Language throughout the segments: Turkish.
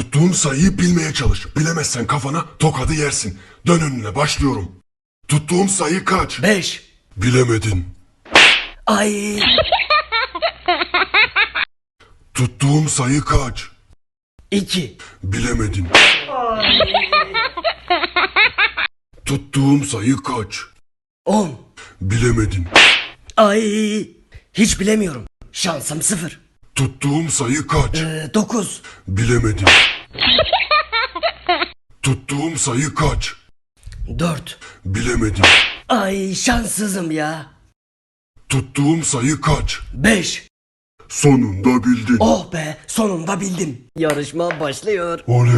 Tuttuğum sayıyı bilmeye çalış. Bilemezsen kafana tokadı yersin. Dön önüne başlıyorum. Tuttuğum sayı kaç? 5. Bilemedin. Ay. Tuttuğum sayı kaç? 2. Bilemedin. Tuttuğum sayı kaç? 10. Bilemedin. Ay. Hiç bilemiyorum. Şansım 0. Tuttuğum sayı kaç? 9. Bilemedin. Tuttuğum sayı kaç? 4. Bilemedin. Ay şanssızım ya. Tuttuğum sayı kaç? 5. Sonunda bildin. Oh be sonunda bildim. Yarışma başlıyor. Oley.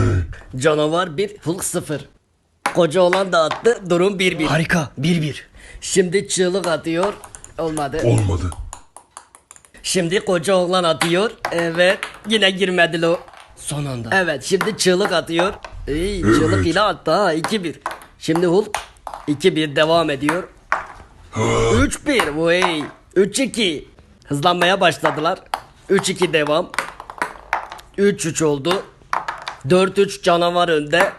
Canavar 1, Hulk 0. Koca olan da attı, durum 1-1. Harika 1-1. Şimdi çığlık atıyor. Olmadı. Olmadı. Şimdi koca oğlan atıyor. Evet. Yine girmedi lo. Son anda. Evet şimdi çığlık atıyor. İyi çığlık ile attı ha 2-1. Şimdi Hulk 2-1 devam ediyor. 3-1 vay. 3-2. Hızlanmaya başladılar. 3-2 devam. 3-3 oldu. 4-3 canavar önde.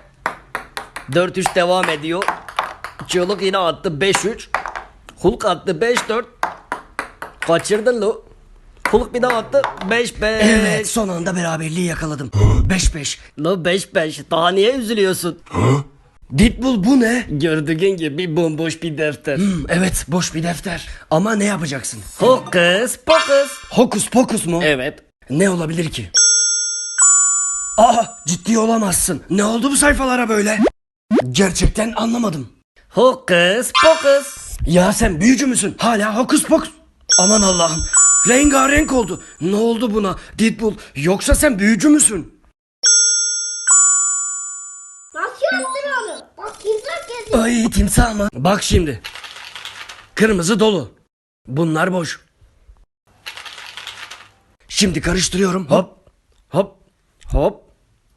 4-3 devam ediyor. Çığlık yine attı 5-3. Hulk attı 5-4. Kaçırdın lo. Hulk bir daha attı 5-5. Evet son anda beraberliği yakaladım. 5-5. Lo 5-5 daha niye üzülüyorsun? Ditbull bu ne? Gördüğün gibi bomboş bir defter. Hmm, evet boş bir defter. Ama ne yapacaksın? Hokus pokus. Hokus pokus mu? Evet. Ne olabilir ki? Aa ciddi olamazsın. Ne oldu bu sayfalara böyle? Gerçekten anlamadım. Hokus pokus. Ya sen büyücü müsün? Hala hokus pokus. Aman Allah'ım. Rengarenk oldu. Ne oldu buna? Ditbull yoksa sen büyücü müsün? Nasıl yaptın onu? Bak timsah geziyor. Ay timsah mı? Bak şimdi. Kırmızı dolu. Bunlar boş. Şimdi karıştırıyorum. Hop. Hop. Hop.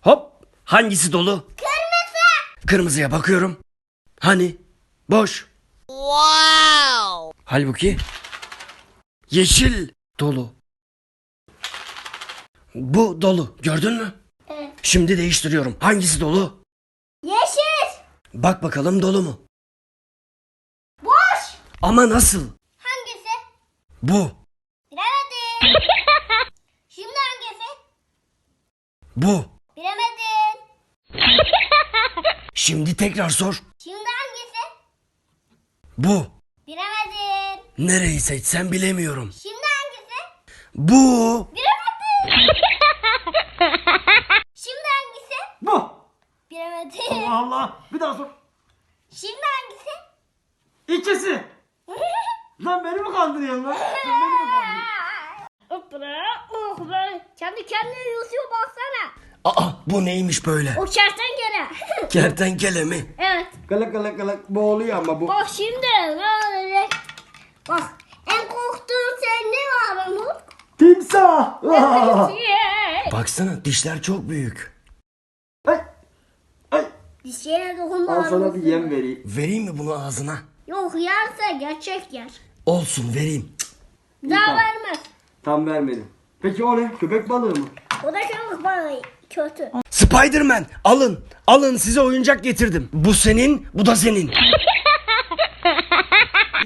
Hop. Hangisi dolu? Kırmızı. Kırmızıya bakıyorum. Hani? Boş. Wow. Halbuki yeşil dolu. Bu dolu. Gördün mü? Evet. Şimdi değiştiriyorum. Hangisi dolu? Yeşil. Bak bakalım dolu mu? Boş. Ama nasıl? Hangisi? Bu. Bilemedin. Şimdi hangisi? Bu. Bilemedin. Şimdi tekrar sor. Şimdi hangisi? Bu. Bilemedin. Nereyi seçsem bilemiyorum. Bu. Bilemedin. Şimdi hangisi? Bu. Bilemedin. Allah. Bir daha sor. Şimdi hangisi? İkisi. Lan beni mi kandırıyorsun lan? Sen beni mi kandırıyorsun? Hopra, oh. Kendi kendine yüzüyor baksana. Aa bu neymiş böyle? O kertenkele. Kertenkele mi? evet. Galak galak galak boğuluyor ama bu. Bak şimdi? Bak en korktuğun sen ne var Umut? Baksana dişler çok büyük. Ay. Ay. Dişine dokunma. Al sana bir yem vereyim. Vereyim mi bunu ağzına? Yok yerse gerçek yer. Olsun vereyim. Daha tamam. vermez. Tam vermedim. Peki o ne? Köpek balığı mı? O da çok balığı kötü. Spiderman alın. Alın size oyuncak getirdim. Bu senin bu da senin.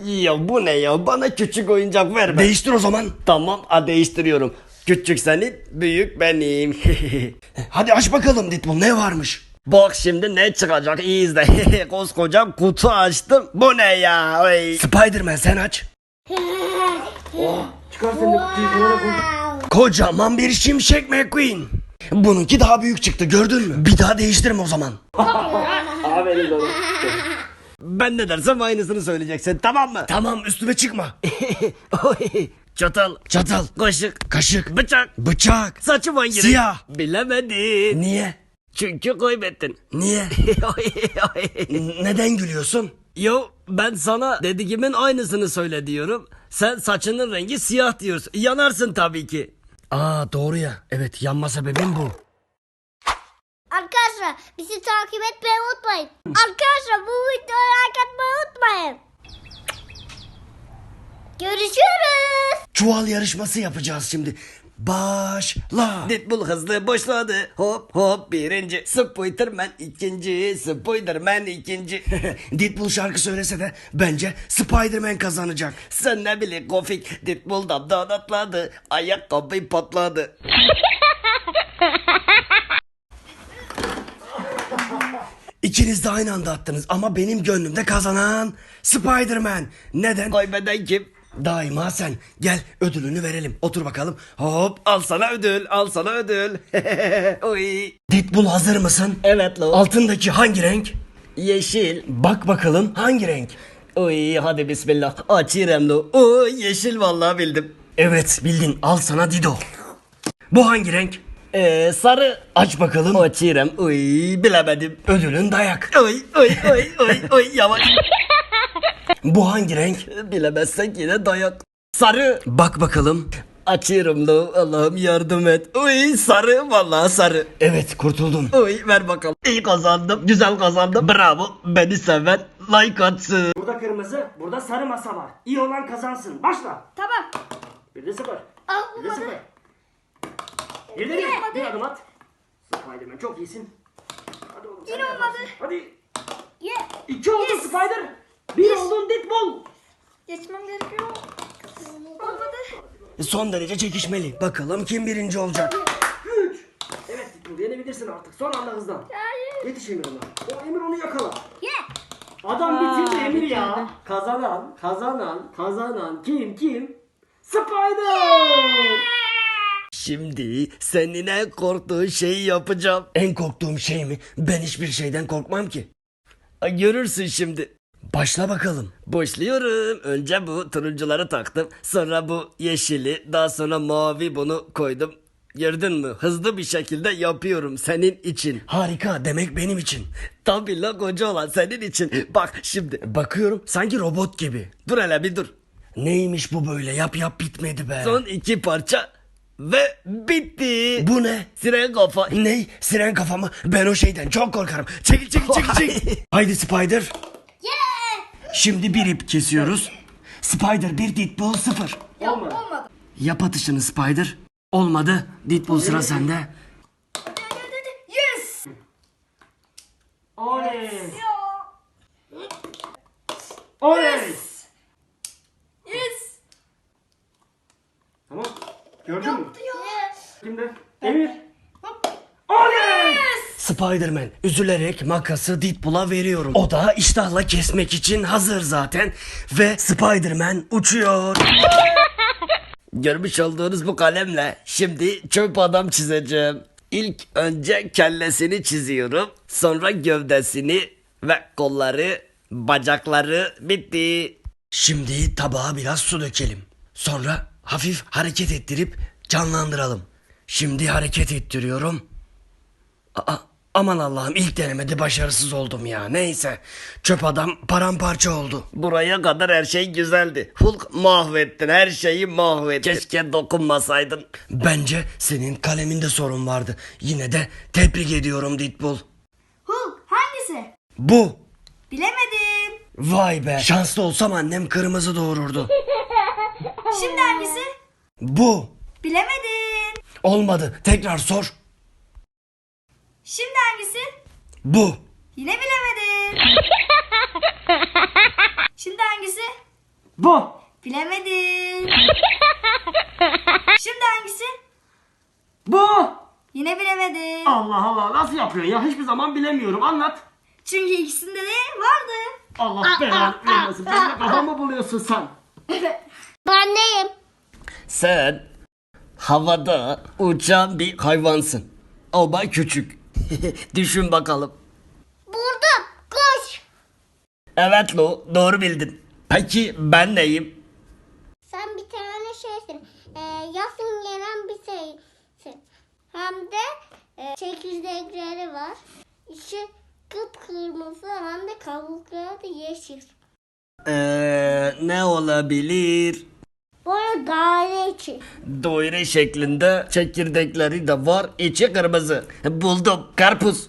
Ya bu ne ya? Bana küçük oyuncak verme. Değiştir o zaman. tamam ha değiştiriyorum. Küçük senin, büyük benim. Hadi aç bakalım Ditbull ne varmış? Bak şimdi ne çıkacak iyi izle. Koskoca kutu açtım. Bu ne ya? Ay. Spiderman sen aç. Çıkar sen de kutuyu kenara koy. Kocaman bir şimşek McQueen. Bununki daha büyük çıktı gördün mü? Bir daha değiştirme o zaman. Aferin oğlum. Ben ne dersem aynısını söyleyeceksin tamam mı? Tamam üstüme çıkma. Oy, Çatal, Çatal, kaşık, kaşık, bıçak, bıçak. saçım hangi renk? Siyah. Bilemedin. Niye? Çünkü kaybettin. Niye? Neden gülüyorsun? Yo ben sana dediğimin aynısını söyle diyorum. Sen saçının rengi siyah diyorsun. Yanarsın tabii ki. Aa doğru ya. Evet yanma sebebim bu. Arkadaşlar bizi takip etmeyi unutmayın. Arkadaşlar bu videoyu like atmayı unutmayın. Görüşürüz. Çuval yarışması yapacağız şimdi. başla. Deadpool hızlı başladı. Hop hop birinci. Spiderman ikinci. Spiderman ikinci. Deadpool şarkı söylese de bence Spider-Man kazanacak. Sen ne bileyim Kofik. Deadpool damdan atladı. Ayakkabı patladı. İkiniz de aynı anda attınız ama benim gönlümde kazanan Spider-Man. Neden? Kaybeden kim? Daima sen. Gel ödülünü verelim. Otur bakalım. Hop. Al sana ödül. Al sana ödül. Oy. Deadpool hazır mısın? Evet lo. Altındaki hangi renk? Yeşil. Bak bakalım hangi renk? Oy hadi bismillah. Açıyorum lo. Oy yeşil vallahi bildim. Evet bildin al sana Dido. Bu hangi renk? Ee, sarı. Aç bakalım. Açıyorum. Oy bilemedim. Ödülün dayak. Oy oy oy oy oy yavaş. Bu hangi renk? Bilemezsek yine dayak. Sarı. Bak bakalım. Açıyorum lo. Allah'ım yardım et. Oy sarı vallahi sarı. Evet kurtuldun. Oy ver bakalım. İyi kazandım. Güzel kazandım. Bravo. Beni seven like atsın. Burada kırmızı, burada sarı masa var. İyi olan kazansın. Başla. Tamam. Bir de sıfır. Al Bir de sıfır. Bir de bir. Adım at. Spiderman çok iyisin. Hadi oğlum sen Yine de olmadı. yaparsın. Hadi. Ye. İki oldun Yes. Spider. Bir oldun Deadpool. Geçmem gerekiyor. Olmadı. Son derece çekişmeli. Bakalım kim birinci olacak. Üç. Evet Deadpool yenebilirsin artık. Son anda hızlan. Hayır. Yetiş Emir ona. O Emir onu yakala. Ye. Adam bitirdi Emir ya. Kazanan, kazanan, kazanan kim kim? Spider. Şimdi senin en korktuğun şeyi yapacağım. En korktuğum şey mi? Ben hiçbir şeyden korkmam ki. Görürsün şimdi. Başla bakalım. Başlıyorum. Önce bu turuncuları taktım. Sonra bu yeşili. Daha sonra mavi bunu koydum. Gördün mü? Hızlı bir şekilde yapıyorum senin için. Harika demek benim için. Tabii la koca olan senin için. Bak şimdi. Bakıyorum sanki robot gibi. Dur hele bir dur. Neymiş bu böyle yap yap bitmedi be. Son iki parça. Ve bitti. Bu ne? Siren kafa. Ney? Siren kafamı? Ben o şeyden çok korkarım. Çekil çekil çekil çekil. Haydi Spider. Ye. Şimdi bir ip kesiyoruz. Spider bir Deadpool sıfır. Olmadı. Yap atışını Spider. Olmadı. Deadpool sıra sende. Yes. Oley. Oley. Yes. Tamam. Gördün mü? Şimdi Emir. Oley. Spider-Man üzülerek makası Deadpool'a veriyorum. O da iştahla kesmek için hazır zaten. Ve Spider-Man uçuyor. Görmüş olduğunuz bu kalemle şimdi çöp adam çizeceğim. İlk önce kellesini çiziyorum. Sonra gövdesini ve kolları, bacakları bitti. Şimdi tabağa biraz su dökelim. Sonra hafif hareket ettirip canlandıralım. Şimdi hareket ettiriyorum. Aa, aman Allah'ım ilk denemede başarısız oldum ya. Neyse çöp adam paramparça oldu. Buraya kadar her şey güzeldi. Hulk mahvettin, her şeyi mahvettin. Keşke dokunmasaydın. Bence senin kaleminde sorun vardı. Yine de tebrik ediyorum Deadpool. Hulk hangisi? Bu. Bilemedim. Vay be. Şanslı olsam annem kırmızı doğururdu. Şimdi hangisi? Bu. Bilemedim. Olmadı. Tekrar sor. Şimdi hangisi? Bu. Yine bilemedim. Şimdi hangisi? Bu. Bilemedim. Şimdi hangisi? Bu. Yine bilemedim. Allah Allah nasıl yapıyorsun ya? Hiçbir zaman bilemiyorum. Anlat. Çünkü ikisinde de vardı. Allah belanı vermesin. Ben de kafamı buluyorsun sen. Ben neyim? Sen havada uçan bir hayvansın. Ama küçük. Düşün bakalım. Burada koş. Evet lo doğru bildin. Peki ben neyim? Sen bir tane şeysin. Ee, yasın gelen bir şeysin. Hem de e, çekirdekleri var. İçi kıpkırmızı hem de kabukları da yeşil. Ee, ne olabilir? Böyle daire içi. Daire şeklinde çekirdekleri de var. içi kırmızı. Buldum. Karpuz.